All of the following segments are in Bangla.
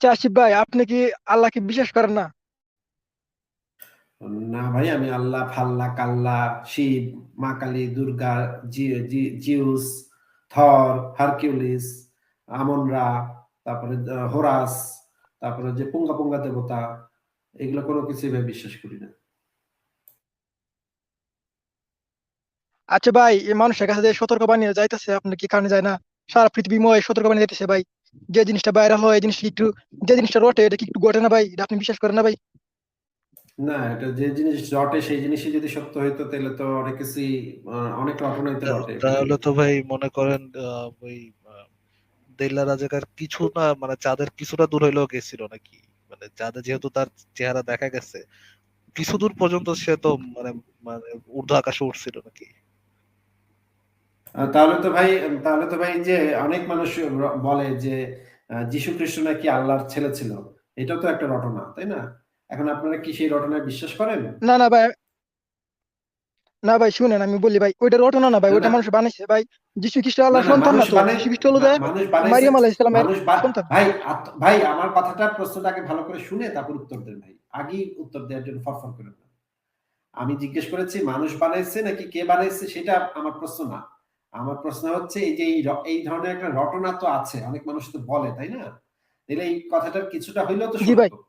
চাষিফ ভাই আপনি কি আল্লাহকে বিশ্বাস করেন না? না ভাই আমি আল্লাহ ফাল্লা কাল্লা শিব মা Kali Durga Zeus Thor Hercules Amun Ra তারপরে হোরাস তারপরে যে পুঙ্গা পুঙ্গা দেবতা এগুলো কোনো কিছু ভাই বিশ্বাস করি না। আচ্ছা ভাই এই মানুষের কাছে যে সতর্ক বানিয়ে যাইতেছে আপনি কি কারণে যায় না? সারা পৃথিবীময় সতর্ক বানিয়ে যাইতেছে ভাই। যে জিনিসটা ভাইরাল হয় এই জিনিসটা একটু যে জিনিসটা রটে এটা কি একটু ঘটে না ভাই? এটা আপনি বিশ্বাস করেন না ভাই? না এটা যে জিনিস রটে সেই জিনিসই যদি সত্য হইতো তাহলে তো অনেক কিছুই অনেক রটনাইতে রটে তাহলে তো ভাই মনে করেন আহ, ওই দেল্লা রাজাকার কিছু না মানে চাঁদের কিছুটা দূর হইলেও গেছিল নাকি? মানে চাঁদে যেহেতু তার চেহারা দেখা গেছে কিছু দূর পর্যন্ত সে তো মানে মানে ঊর্ধ্ব আকাশে উঠছিল নাকি? তাহলে তো ভাই তাহলে তো ভাই যে অনেক মানুষ বলে যে যীশু খ্রিস্ট নাকি আল্লাহর ছেলে ছিল। এটাও তো একটা রটনা তাই না? এখন আপনারা কি সেই রটনায় বিশ্বাস করেন? না না ভাই। না ভাই শুনেন আমি বলি ভাই ওইটা রটনা না ভাই মানুষ বানাইছে ভাই। যীশু খ্রিস্ট না, সন্তান না যীশু খ্রিস্ট হলো যে মারিয়াম আলাইহিস সালামের সন্তান। ভাই ভাই আমার কথাটা প্রশ্নটাকে ভালো করে শুনে তারপর উত্তর দেন ভাই। আগেই উত্তর দেওয়ার জন্য ফরফর করেন আমি জিজ্ঞেস করেছি মানুষ বানাইছে নাকি কে বানাইছে সেটা আমার প্রশ্ন না। আমার প্রশ্ন হচ্ছে এই যে এই ধরনের একটা রটনা তো আছে অনেক মানুষ তো বলে তাই না? তাহলে এই কথাটার কিছুটা হইলেও তো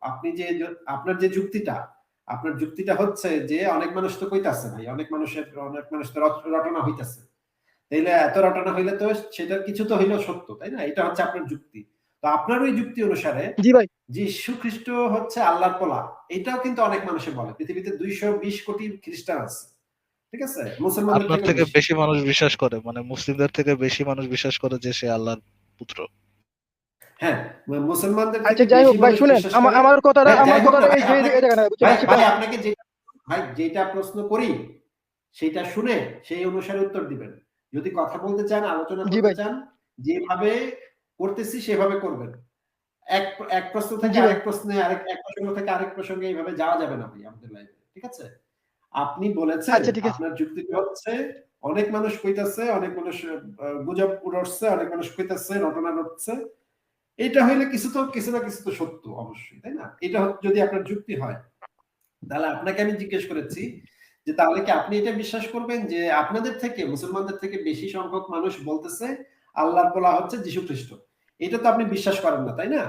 আপনি যে আপনার যে যুক্তিটা আপনার যুক্তিটা হচ্ছে যে অনেক মানুষ তো কইতাছে ভাই অনেক মানুষের অনেক মানুষ তো রটনা হইতাছে। তাইলে এত রটনা হইলে তো সেটার কিছু তো হইলেও সত্য তাই না? এটা হচ্ছে আপনার যুক্তি। তো আপনার ওই যুক্তি অনুসারে জি ভাই। যীশু খ্রিস্ট হচ্ছে আল্লাহর পোলা। এটাও কিন্তু অনেক মানুষে বলে পৃথিবীতে দুইশো বিশ কোটি খ্রিস্টান আছে। ঠিক আছে? মুসলমানদের থেকে বেশি। মানুষ বিশ্বাস করে মানে মুসলিমদের থেকে বেশি মানুষ বিশ্বাস করে যে সে আল্লাহর পুত্র। হ্যাঁ মুসলমানদের আচ্ছা যাই হোক ভাই শুনেন আমার কথাটা হ্যাঁ, আমার কথাটা এই যে ভাই? আপনাকে যে ভাই যেটা প্রশ্ন করি সেটা শুনে সেই অনুসারে উত্তর দিবেন। যদি কথা বলতে চান আলোচনা করতে চান যেভাবে করতেছি সেভাবে করবেন। এক এক প্রশ্ন থেকে আরেক প্রশ্নে আরেক এক প্রসঙ্গ থেকে আরেক প্রসঙ্গে এইভাবে যাওয়া যাবে না ভাই আমাদের লাইফে ঠিক আছে? আপনি বলেছেন আচ্ছা, আপনার যুক্তিটা হচ্ছে অনেক মানুষ কইতাছে অনেক মানুষ গুজব উড়ছে অনেক মানুষ কইতাছে রটনা রটছে এটা হইলে কিছু তো কিছু না কিছু তো সত্য অবশ্যই তাই না? এটা যদি আপনার যুক্তি হয় তাহলে আপনাকে আমি জিজ্ঞেস করেছি যে তাহলে কি আপনি এটা বিশ্বাস করবেন যে আপনাদের থেকে মুসলমানদের থেকে বেশি সংখ্যক মানুষ বলতেছে আল্লাহর বলা হচ্ছে যীশু খ্রিস্ট এটা তো আপনি বিশ্বাস করেন না তাই না?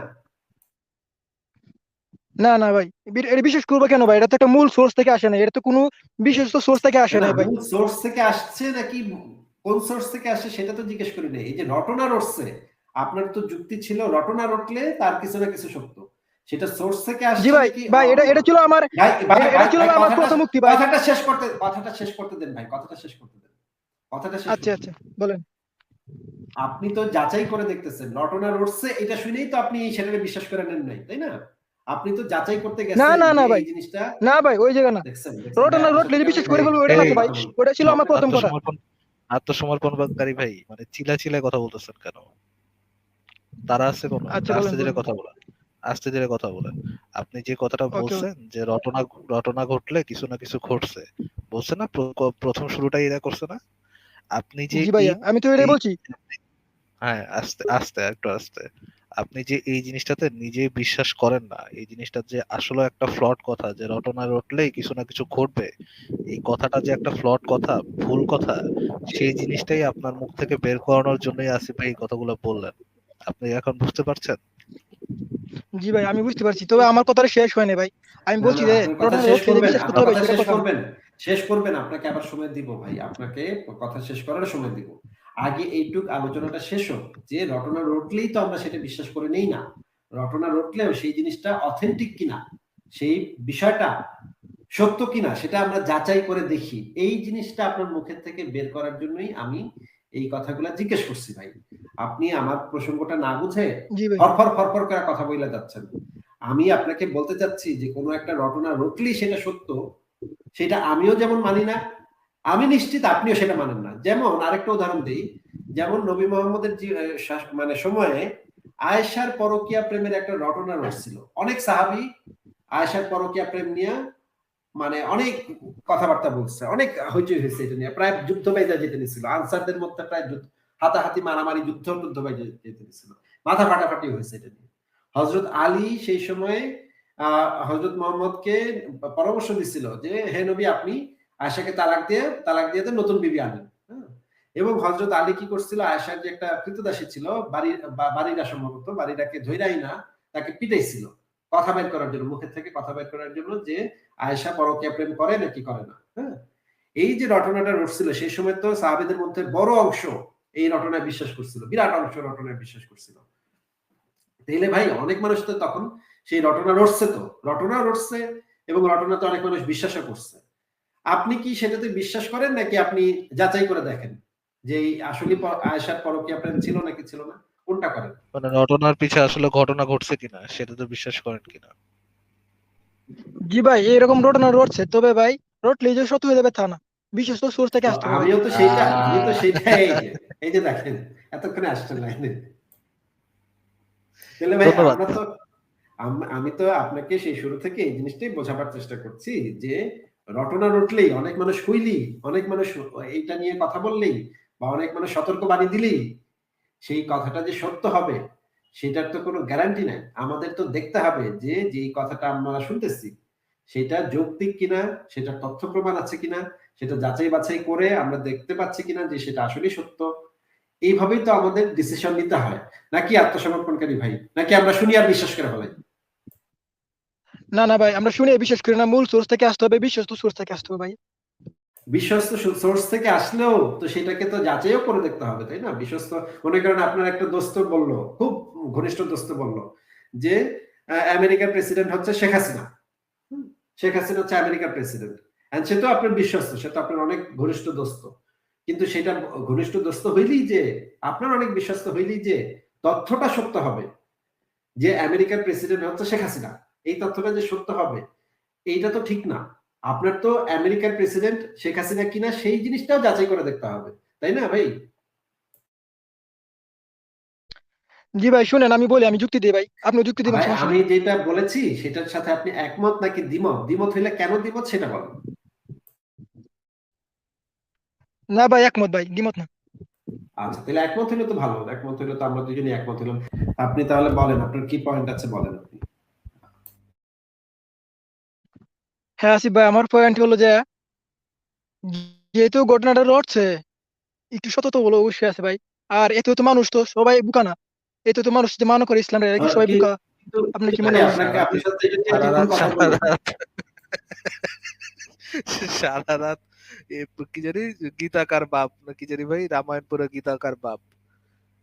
না না ভাই। এটা বিশেষ করব কেন ভাই? এটা তো একটা মূল সোর্স থেকে আসে না। এটা তো কোনো বিশ্বস্ত সোর্স থেকে আসে না ভাই। সোর্স থেকে আসছে নাকি কোন সোর্স থেকে আসছে সেটা তো জিজ্ঞেস করি নাই এই যে রটনা রটছে আপনার তো যুক্তি ছিল রটনা রটলে তার কিছু না কিছু সত্য। সেটা সোর্স থেকে আসছে জি ভাই ভাই এটা এটা ছিল আমার ভাই এটা- ছিল আমার প্রথম মুক্তি ভাই। কথাটা শেষ করতে কথাটা শেষ করতে দেন ভাই কথাটা শেষ করতে দেন। কথাটা শেষ আচ্ছা আচ্ছা বলেন। আপনি তো যাচাই করে দেখতেছেন রটনা রটছে এটা শুনেই তো আপনি সেটাকে বিশ্বাস করে নেন নাই তাই না? আপনি তো যাচাই করতে গেছেন না, না, না যে ভাই। জিনিসটা না ভাই ওই জায়গা না। দেখছেন? রটনা হ্যাঁ, রটলে যে সত্যি বিশেষ করে বলব ওটা না ভাই। ওটা ছিল আমার প্রথম কথা। আত্মসমর্পণকারী ভাই মানে চিলা চিলায় কথা বলতেছেন কেন? তারা আছে কোন? আচ্ছা, আস্তে ধীরে কথা বলেন। আস্তে ধীরে কথা বলেন। আপনি যে কথাটা বলছেন যে রটনা রটনা ঘটলে কিছু না কিছু ঘটছে। বলছে না প্রথম শুরুটাই এরা করছে না? আপনি যে ভাইয়া আমি তো এটাই বলছি। হ্যাঁ আস্তে আস্তে একটু আস্তে। আপনি যে এই জিনিসটাতে নিজে বিশ্বাস করেন না এই জিনিসটা যে আসলে একটা ফ্লট কথা যে রটনা রটলেই কিছু না কিছু ঘটবে এই কথাটা যে একটা ফ্লট কথা ভুল কথা সেই জিনিসটাই আপনার মুখ থেকে বের করানোর জন্যই আসিফ ভাই এই কথাগুলো বললেন। আপনি এখন বুঝতে পারছেন? জি ভাই আমি বুঝতে পারছি। তবে আমার কথাটা শেষ হয়নি ভাই। আমি বলছি যে রটনা শেষ রটলে বিশ্বাস করতে হবে শেষ। করবেন। শেষ করবেন আপনাকে আবার সময় দিব ভাই। আপনাকে কথা শেষ করার সময় দিব। আগে এইটুক আলোচনাটা শেষ হোক যে রটনা রটলেই তো আমরা সেটা বিশ্বাস করে নেই না। রটনা রটলেও সেই জিনিসটা অথেন্টিক কিনা সেই বিষয়টা সত্য কিনা সেটা আমরা যাচাই করে দেখি। এই জিনিসটা আপনার মুখের থেকে বের করার জন্যই আমি এই কথাগুলো জিজ্ঞেস করছি ভাই। আপনি আমার প্রসঙ্গটা না বুঝে ফরফর ফরফর করে কথা বলে যাচ্ছেন। আমি আপনাকে বলতে চাচ্ছি যে কোনো একটা রটনা রটলেই সেটা সত্য সেটা আমিও যেমন মানি না আমি নিশ্চিত আপনিও সেটা মানেন না। যেমন আরেকটা উদাহরণ দিই, যেমন নবী মোহাম্মদের মানে সময়ে আয়েশার পরকিয়া প্রেমের একটা রটনা রটছিল অনেক সাহাবি আয়েশার পরকিয়া প্রেম নিয়ে মানে অনেক কথাবার্তা বলছে, অনেক হইচই হয়েছে এটা নিয়ে। প্রায় যুদ্ধ বাইজা যেতে নিছিল। আনসারদের মধ্যে প্রায় হাতাহাতি মারামারি, যুদ্ধ যুদ্ধ বাইজা যেতে নিছিল। মাথা ফাটাফাটি হয়েছে এটা নিয়ে। হজরত আলী সেই সময়ে হজরত মোহাম্মদকে পরামর্শ দিছিল যে, হে নবী, আপনি আয়সাকে তালাক দিয়ে তালাক দিয়ে দেন, নতুন বিবি আনেন হ্যাঁ? এবং হজরত আলী কি করছিল? আয়সার যে একটা কৃতদাসী ছিল বাড়ির বা- বাড়িরা সম্ভবত বাড়িটাকে ধৈরাই না তাকে পিটাইছিল। কথা বের করার জন্য মুখের থেকে কথা বের করার জন্য যে আয়েশা পরকীয়া প্রেম করে নাকি করে না হ্যাঁ? এই যে রটনাটা রটছিল সেই সময় তো সাহাবেদের মধ্যে বড় অংশ এই রটনায় বিশ্বাস করছিল বিরাট অংশ রটনায় বিশ্বাস করছিল। তাইলে ভাই অনেক মানুষ তো তখন সেই রটনা রটছে তো রটনা রটছে এবং রটনাতে অনেক মানুষ বিশ্বাসও করছে। আপনি কি সেটাতে বিশ্বাস করেন নাকি আপনি যাচাই করে দেখেন? যে এই আসলে আয়েশার পরকীয়া প্রেম ছিল নাকি ছিল না? কোনটা করেন? মানে রটনার পিছে আসলে ঘটনা ঘটছে কিনা সেটা তো বিশ্বাস করেন কিনা? জি ভাই এরকম ঘটনা রটছে তবে ভাই রটলে যে সত্য হয়ে যাবে তা না। বিশ্বস্ত সোর্স থেকে আসতে আমিও তো সেইটা আমি তো সেইটা এই যে দেখেন এতক্ষণে আসছেন লাইনে। তাহলে ভাই আমরা তো আমি তো আপনাকে সেই শুরু থেকে এই জিনিসটাই বোঝাবার চেষ্টা করছি যে রটনা রটলেই, অনেক মানুষ হইলি অনেক মানুষ এইটা নিয়ে কথা বললেই বা অনেক মানুষ সতর্ক বাণী দিলেই সেই কথাটা যে সত্য হবে, সেটার তো কোনো গ্যারান্টি নাই। আমাদের তো দেখতে হবে যে, যেই কথাটা আমরা শুনতেছি, সেটা যৌক্তিক কিনা, সেটা তথ্য প্রমাণ আছে কিনা, সেটা যাচাই বাছাই করে আমরা দেখতে পাচ্ছি কিনা যে সেটা আসলেই সত্য। এইভাবেই তো আমাদের ডিসিশন নিতে হয়। নাকি আত্মসমর্পণকারী ভাই? নাকি আমরা শুনি আর বিশ্বাস করে ফেলাই? না না ভাই, আমরা শুনে বিশেষ করে না, মূল সোর্স থেকে আসতে হবে, বিশ্বস্ত সোর্স থেকে আসতে হবে ভাই। বিশ্বস্ত সোর্স থেকে আসলেও তো সেটাকে তো যাচাইও করে দেখতে হবে, তাই না? বিশ্বস্ত, মনে করেন আপনার একটা দোস্ত বলল, খুব ঘনিষ্ঠ দোস্ত বলল যে আমেরিকার প্রেসিডেন্ট হচ্ছে শেখ হাসিনা। শেখ হাসিনা হচ্ছে আমেরিকার প্রেসিডেন্ট এন্ড সে তো আপনার বিশ্বস্ত, সে তো আপনার অনেক ঘনিষ্ঠ দোস্ত। কিন্তু সেটা ঘনিষ্ঠ দোস্ত হইলেই যে, আপনার অনেক বিশ্বস্ত হইলেই যে, তথ্যটা সত্য হবে যে, আমেরিকার প্রেসিডেন্ট হচ্ছে শেখ হাসিনা। এই তথ্যটা যে সত্য হবে এইটা তো ঠিক না। আপনার তো আমেরিকার প্রেসিডেন্ট শেখ হাসিনা কিনা সেই জিনিসটাও যাচাই করে দেখতে হবে তাই না ভাই? জি ভাই শুনেন আমি বলি আমি যুক্তি দিই ভাই। আপনি যুক্তি দিবেন আমি যেটা বলেছি সেটার সাথে আপনি একমত নাকি দ্বিমত? দ্বিমত হইলে কেন দ্বিমত সেটা বলেন। না ভাই একমত ভাই দ্বিমত না। আচ্ছা তাহলে একমত হইলে তো ভালো একমত হইলে তো আমরা দুজনই একমত হইলাম। আপনি তাহলে বলেন আপনার কি পয়েন্ট আছে বলেন আপনি? হ্যাঁ আসিফ ভাই আমার পয়েন্ট হলো যে যেহেতু ঘটনাটা রটছে একটু সতর্ক বলে অবশ্যই আছে ভাই। আর এতে তো মানুষ তো সবাই বুকা না। এতে তো মানুষ যে মনে করে ইসলাম আর সবাই বুকা? আপনার কি মনে হয়? সারা রাত কি জানি গীতাকার বাপ না কি জানি ভাই রামায়ণ পড়ে গীতাকার বাপ।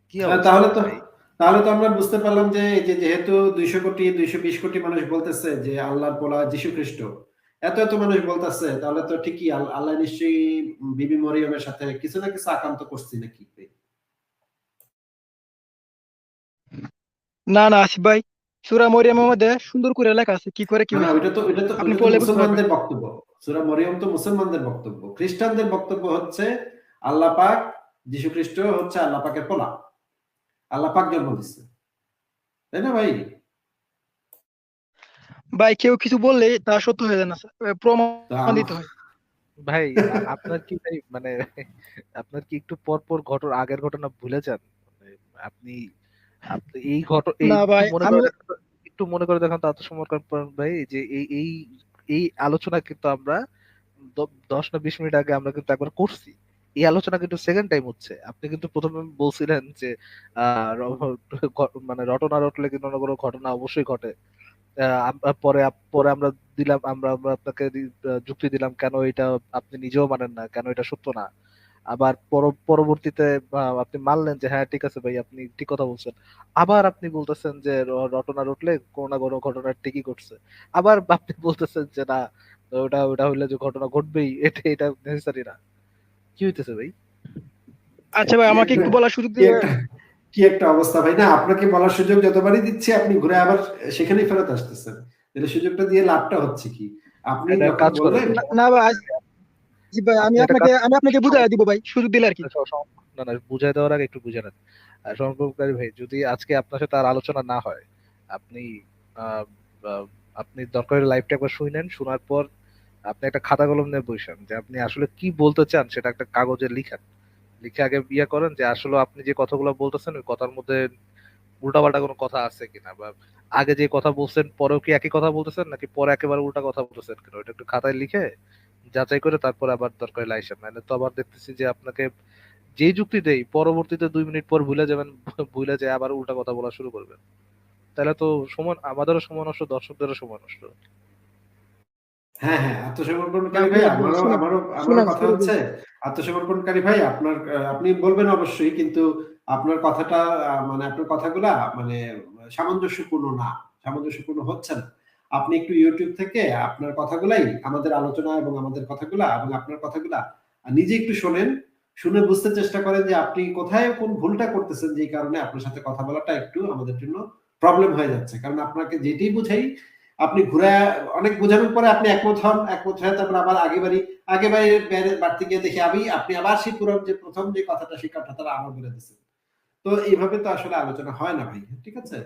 কি হ্যাঁ, তাহলে তো তাহলে তো আমরা বুঝতে পারলাম যে যে যেহেতু দুইশো কোটি দুইশো বিশ কোটি মানুষ বলতেছে যে আল্লাহর পোলা যীশু খ্রিস্ট। এত এত মানুষ বলতেছে তাহলে তো ঠিকই আল্লাহ নিশ্চয়ই বিবি মরিয়মের সাথে কিছু না কিছু আকান্ত করছি নাকি? না না আসিফ ভাই সূরা মরিয়মের মধ্যে সুন্দর করে লেখা আছে কি করে কি না। ওইটা তো ওইটা তো মুসলমানদের বক্তব্য। সুরা মরিয়ম তো মুসলমানদের বক্তব্য। খ্রিস্টানদের বক্তব্য হচ্ছে আল্লাহ পাক যীশু খ্রিস্ট হচ্ছে আল্লাহ পাকের পোলা। আল্লাহ পাক জন্ম দিচ্ছে তাই না ভাই? ভাই কেউ কিছু বললে তা সত্য হয়ে যায় না স্যার। প্রমাণ দিতে হয়। ভাই আপনার কি ভাই মানে আপনার কি একটু পর পর ঘটনা আগের ঘটনা ভুলে যান? মানে আপনি আপনি এই ঘটনা এই না ভাই, একটু মনে আমি- করে দেখেন তো- একটু মনে করে দেখেন তো আত্মসমর্পণ ভাই যে এই এই এই আলোচনা কিন্তু আমরা দশ না বিশ মিনিট আগে আমরা কিন্তু একবার করছি। এই আলোচনা কিন্তু সেকেন্ড টাইম হচ্ছে। আপনি কিন্তু প্রথমে বলছিলেন যে আহ মানে রটনা রটলে কিন্তু অন্য কোনো ঘটনা অবশ্যই ঘটে। পরে পরে আমরা দিলাম আমরা আমরা আপনাকে যুক্তি দিলাম কেন এটা আপনি নিজেও মানেন না কেন এটা সত্য না? আবার পরবর্তীতে আপনি মানলেন যে হ্যাঁ ঠিক আছে ভাই আপনি ঠিক কথা বলছেন। আবার আপনি বলতেছেন যে রটনা রটলে কোনো না কোনো ঘটনা ঠিকই ঘটছে। আবার আপনি বলতেছেন যে না ওটা ওটা হইলে যে ঘটনা ঘটবেই এটা এটা নেসেসারি না। কি হইতেছে ভাই? আচ্ছা ভাই আমাকে একটু বলার সুযোগ দিয়ে কি একটা অবস্থা ভাই? না আপনাকে বলার সুযোগ যতবারই দিচ্ছি আপনি ঘুরে আবার সেখানেই ফেরত আসতেছেন। তাহলে সুযোগটা দিয়ে লাভটা হচ্ছে কি? আপনি কাজ করেন। না- ভাই ভাই আমি আপনাকে আমি আপনাকে বুঝাই দিব ভাই সুযোগ দিলে আর কি। স- না না বুঝাই দেওয়ার আগে একটু বুঝে নেন। আর ভাই যদি আজকে আপনার সাথে আর আলোচনা না হয় আপনি আপনি দরকার লাইভটা একবার শুনেন শোনার পর আপনি একটা খাতা কলম নিয়ে বসেন যে আপনি আসলে কি বলতে চান সেটা একটা কাগজে লিখেন। লিখে আগে ইয়ে করেন যে আসলে আপনি যে কথাগুলো বলতেছেন, ওই কথার মধ্যে উল্টাপাল্টা কোনো কথা আছে কিনা? বা আগে যে কথা বলছেন, পরেও কি একই কথা বলতেছেন, নাকি পরে একেবারে উল্টা কথা বলতেছেন কিনা? ওইটা একটু খাতায় লিখে যাচাই করে তারপরে আবার দরকার হলে আইসেন নাহলে তো আবার দেখতেছি যে আপনাকে যেই যুক্তি দেই, পরবর্তীতে দুই মিনিট পর ভুলে যাবেন, ভুলে যায় আবার উল্টা কথা বলা শুরু করবেন। তাহলে তো সময়, আমাদেরও সময় নষ্ট, দর্শকদেরও সময় নষ্ট। হ্যাঁ হ্যাঁ আত্মসমর্পণকারী ভাই আমারও আমারও আমার কথা। হচ্ছে আত্মসমর্পণকারী ভাই আপনার আপনি বলবেন অবশ্যই কিন্তু আপনার কথাটা মানে আপনার কথাগুলা মানে সামঞ্জস্যপূর্ণ না সামঞ্জস্যপূর্ণ হচ্ছে না আপনি একটু ইউটিউব থেকে আপনার কথাগুলাই আমাদের আলোচনা এবং আমাদের কথাগুলা এবং আপনার কথাগুলা নিজে একটু শোনেন শুনে বুঝতে চেষ্টা করেন যে আপনি কোথায় কোন ভুলটা করতেছেন যে কারণে আপনার সাথে কথা বলাটা একটু আমাদের জন্য প্রবলেম হয়ে যাচ্ছে কারণ আপনাকে যেটাই বুঝাই আপনি ঘুরে অনেক বোঝানোর পরে আপনি একমত হন, একমত হয়ে তারপর আবার আগে বাড়ি আগে বাড়ি বেড়ে- বাড়তে গিয়ে দেখি আমি, আপনি আবার সেই পুরো যে প্রথম যে কথাটা সেই কথাটা আমার বলে দিচ্ছেন তো এইভাবে তো আসলে আলোচনা হয় না ভাই, ঠিক আছে?